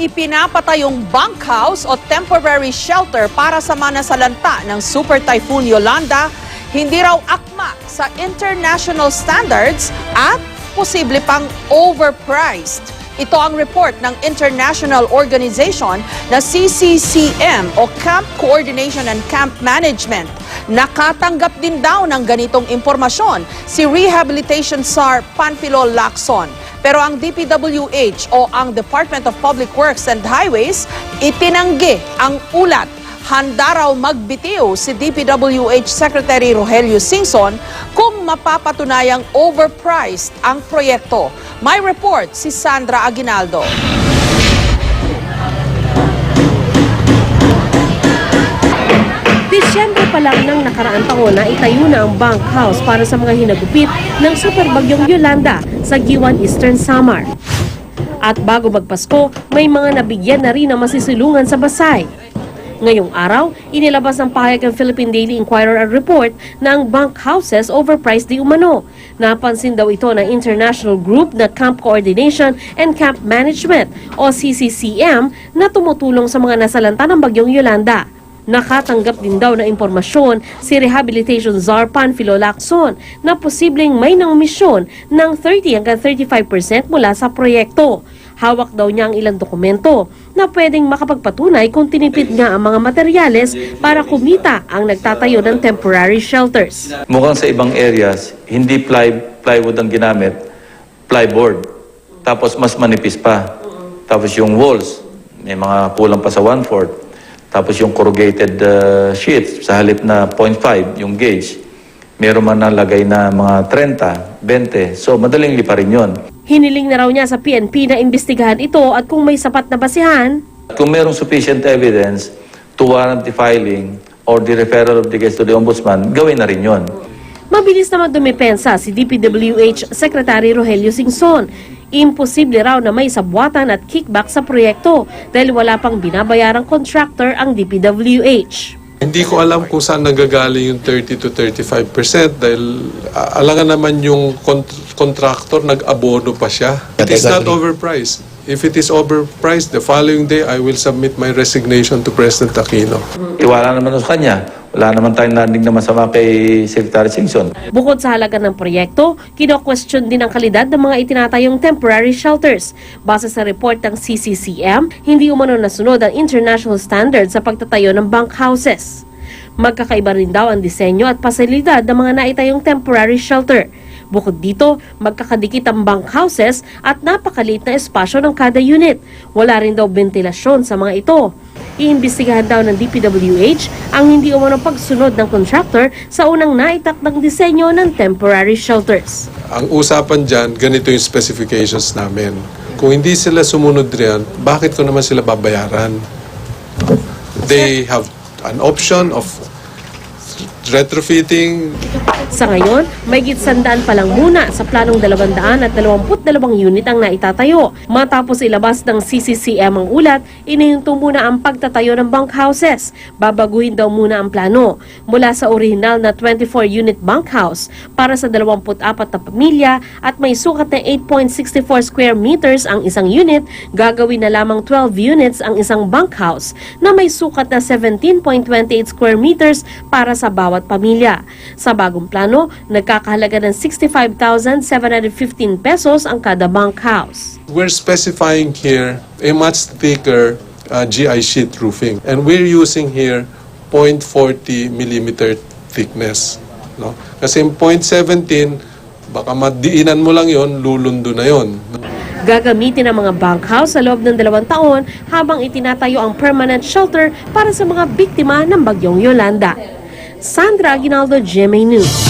ipinapatayong bunkhouse o temporary shelter para sa mga nasalanta ng Super Typhoon Yolanda hindi raw akma sa international standards at posible pang overpriced. Ito ang report ng international organization na CCCM o Camp Coordination and Camp Management. Nakatanggap din daw ng ganitong impormasyon si Rehabilitation SAR Panfilo Lacson. Pero ang DPWH o ang Department of Public Works and Highways itinanggi ang ulat handa raw magbitiw si DPWH Secretary Rogelio Singson kung mapapatunayang overpriced ang proyekto. May report si Sandra Aguinaldo. Pa lang ng nakaraang taon na itayo na ang bank house para sa mga hinagupit ng superbagyong Yolanda sa Giwan Eastern Samar. At bago magpasko, may mga nabigyan na rin ng masisilungan sa Basay. Ngayong araw, inilabas ng pahayag ng Philippine Daily Inquirer ang report na ang bank houses overpriced di umano. Napansin daw ito ng international group na Camp Coordination and Camp Management o CCCM na tumutulong sa mga nasalanta ng bagyong Yolanda. Nakatanggap din daw ng impormasyon si Rehabilitation Czar Panfilo Lacson na posibleng may naumisyon ng 30 hanggang 35% mula sa proyekto. Hawak daw niya ang ilang dokumento na pwedeng makapagpatunay kung tinipid nga ang mga materyales para kumita ang nagtatayo ng temporary shelters. Mukhang sa ibang areas, hindi ply, plywood ang ginamit, plyboard. Tapos mas manipis pa. Tapos yung walls, may mga kulang pa sa one-fourth. Tapos yung corrugated uh, sheets, sa halip na 0.5, yung gauge, meron man nalagay na mga 30, 20. So madaling lipa rin yun. Hiniling na raw niya sa PNP na imbestigahan ito at kung may sapat na basihan, Kung merong sufficient evidence to warrant the filing or the referral of the case to the ombudsman, gawin na rin yun. Mabilis na magdumipensa si DPWH Secretary Rogelio Singson. Imposible raw na may sabwatan at kickback sa proyekto dahil wala pang binabayarang contractor ang DPWH. Hindi ko alam kung saan nanggagaling yung 30 to 35% dahil ah, alangan naman yung kont- contractor nag-abono pa siya. It is not overpriced. If it is overpriced, the following day I will submit my resignation to President Aquino. Iwala naman sa kanya. Wala naman tayong narinig na masama kay Secretary Singson. Bukod sa halaga ng proyekto, kino-question din ang kalidad ng mga itinatayong temporary shelters. Base sa report ng CCCM, hindi umano nasunod ang international standards sa pagtatayo ng bunk houses. Magkakaiba rin daw ang disenyo at pasilidad ng mga naitayong temporary shelter. Bukod dito, magkakadikit ang bunk houses at napakaliit na espasyo ng kada unit. Wala rin daw ventilasyon sa mga ito. Iimbestigahan daw ng DPWH ang hindi umano pagsunod ng contractor sa unang naitakdang disenyo ng temporary shelters. Ang usapan dyan, ganito yung specifications namin. Kung hindi sila sumunod riyan, bakit ko naman sila babayaran? They have an option of retrofitting, Sa ngayon, may sandaan pa lang muna sa planong 200 at 22 unit ang naitatayo. Matapos ilabas ng CCCM ang ulat, inihinto muna ang pagtatayo ng bunk houses. Babaguhin daw muna ang plano. Mula sa original na 24-unit bunk house para sa 24 na pamilya at may sukat na 8.64 square meters ang isang unit, gagawin na lamang 12 units ang isang bunk house na may sukat na 17.28 square meters para sa bawat pamilya. Sa bagong plano, nagkakahalaga ng 65,715 pesos ang kada bunk house. We're specifying here a much thicker uh, GI sheet roofing. And we're using here 0.40 millimeter thickness. No? Kasi yung 0.17, baka madiinan mo lang yon lulundo na yon. Gagamitin ang mga bunk house sa loob ng dalawang taon habang itinatayo ang permanent shelter para sa mga biktima ng bagyong Yolanda. Sandra Aguinaldo, GMA News.